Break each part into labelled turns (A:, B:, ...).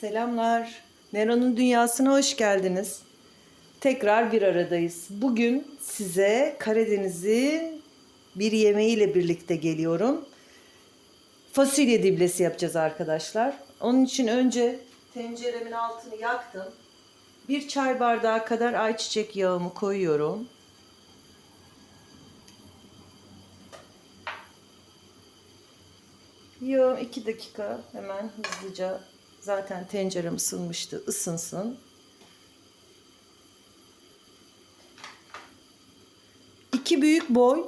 A: Selamlar. Nero'nun dünyasına hoş geldiniz. Tekrar bir aradayız. Bugün size Karadeniz'in bir yemeğiyle birlikte geliyorum. Fasulye diblesi yapacağız arkadaşlar. Onun için önce tenceremin altını yaktım. Bir çay bardağı kadar ayçiçek yağımı koyuyorum. Yo 2 dakika hemen hızlıca zaten tencerem ısınmıştı ısınsın. 2 büyük boy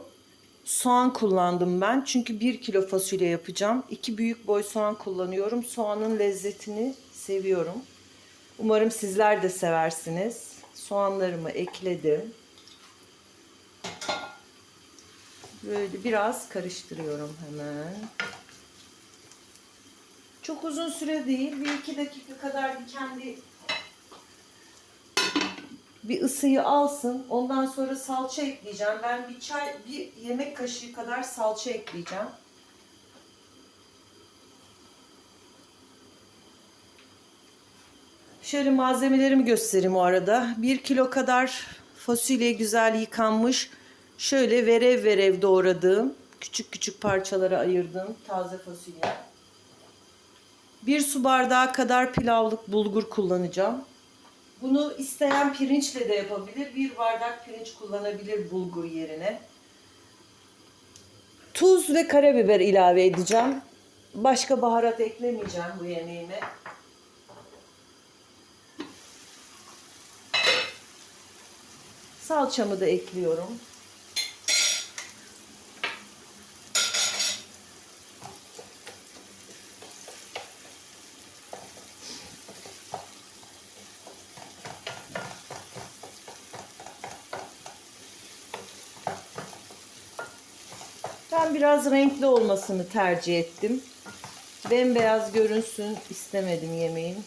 A: soğan kullandım ben. Çünkü 1 kilo fasulye yapacağım. 2 büyük boy soğan kullanıyorum. Soğanın lezzetini seviyorum. Umarım sizler de seversiniz. Soğanlarımı ekledim. Böyle biraz karıştırıyorum hemen. Çok uzun süre değil. Bir iki dakika kadar kendi bir ısıyı alsın. Ondan sonra salça ekleyeceğim. Ben bir çay, bir yemek kaşığı kadar salça ekleyeceğim. Şöyle malzemelerimi göstereyim o arada. Bir kilo kadar fasulye güzel yıkanmış. Şöyle verev verev doğradığım, küçük küçük parçalara ayırdığım taze fasulye. Bir su bardağı kadar pilavlık bulgur kullanacağım. Bunu isteyen pirinçle de yapabilir. Bir bardak pirinç kullanabilir bulgur yerine. Tuz ve karabiber ilave edeceğim. Başka baharat eklemeyeceğim bu yemeğime. Salçamı da ekliyorum. Ben biraz renkli olmasını tercih ettim. Bembeyaz görünsün istemedim yemeğim.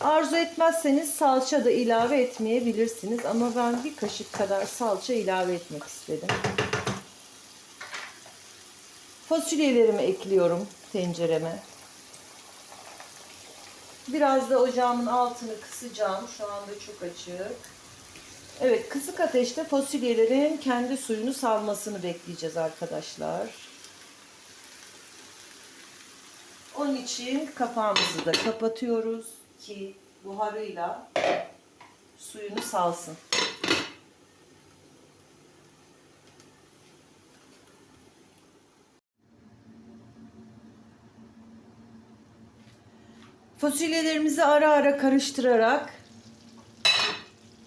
A: Arzu etmezseniz salça da ilave etmeyebilirsiniz ama ben bir kaşık kadar salça ilave etmek istedim. Fasulyelerimi ekliyorum tencereme. Biraz da ocağımın altını kısacağım. Şu anda çok açık. Evet kısık ateşte fasulyelerin kendi suyunu salmasını bekleyeceğiz arkadaşlar. Onun için kapağımızı da kapatıyoruz ki buharıyla suyunu salsın. Fasulyelerimizi ara ara karıştırarak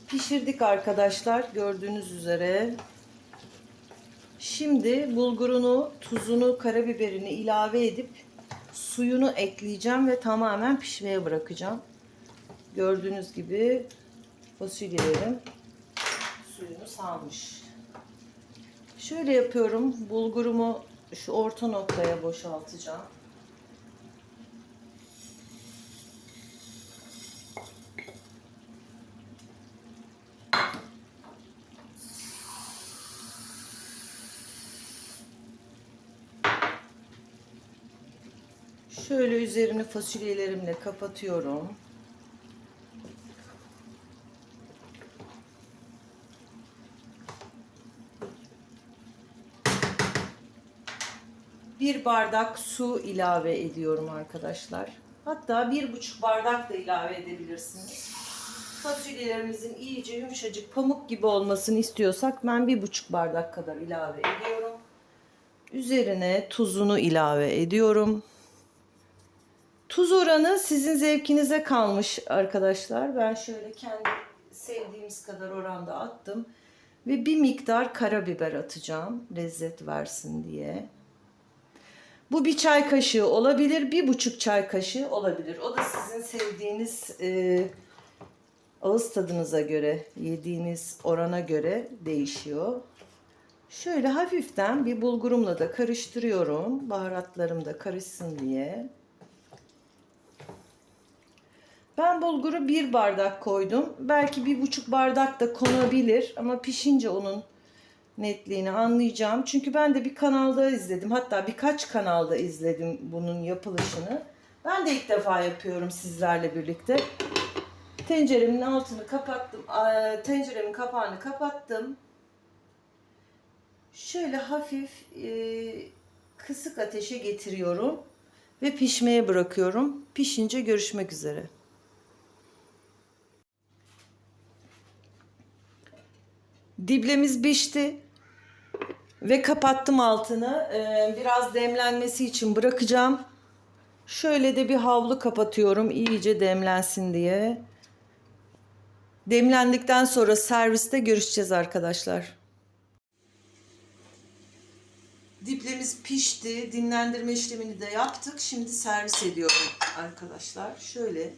A: pişirdik arkadaşlar gördüğünüz üzere. Şimdi bulgurunu, tuzunu, karabiberini ilave edip suyunu ekleyeceğim ve tamamen pişmeye bırakacağım. Gördüğünüz gibi fasulyelerim suyunu salmış. Şöyle yapıyorum. Bulgurumu şu orta noktaya boşaltacağım. Şöyle üzerini fasulyelerimle kapatıyorum. Bir bardak su ilave ediyorum arkadaşlar. Hatta bir buçuk bardak da ilave edebilirsiniz. Fasulyelerimizin iyice yumuşacık pamuk gibi olmasını istiyorsak ben bir buçuk bardak kadar ilave ediyorum. Üzerine tuzunu ilave ediyorum. Tuz oranı sizin zevkinize kalmış arkadaşlar. Ben şöyle kendi sevdiğimiz kadar oranda attım. Ve bir miktar karabiber atacağım. Lezzet versin diye. Bu bir çay kaşığı olabilir. Bir buçuk çay kaşığı olabilir. O da sizin sevdiğiniz e, ağız tadınıza göre, yediğiniz orana göre değişiyor. Şöyle hafiften bir bulgurumla da karıştırıyorum. Baharatlarım da karışsın diye. Ben bulguru bir bardak koydum. Belki bir buçuk bardak da konabilir ama pişince onun netliğini anlayacağım. Çünkü ben de bir kanalda izledim. Hatta birkaç kanalda izledim bunun yapılışını. Ben de ilk defa yapıyorum sizlerle birlikte. Tenceremin altını kapattım. Tenceremin kapağını kapattım. Şöyle hafif e, kısık ateşe getiriyorum ve pişmeye bırakıyorum. Pişince görüşmek üzere. Diblemiz pişti ve kapattım altını. Ee, biraz demlenmesi için bırakacağım. Şöyle de bir havlu kapatıyorum iyice demlensin diye. Demlendikten sonra serviste görüşeceğiz arkadaşlar. Diplemiz pişti. Dinlendirme işlemini de yaptık. Şimdi servis ediyorum arkadaşlar. Şöyle.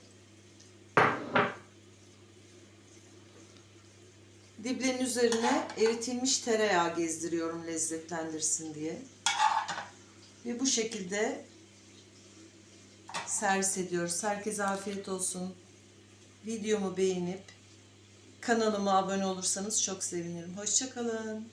A: Diblenin üzerine eritilmiş tereyağı gezdiriyorum lezzetlendirsin diye. Ve bu şekilde servis ediyoruz. Herkese afiyet olsun. Videomu beğenip kanalıma abone olursanız çok sevinirim. Hoşçakalın.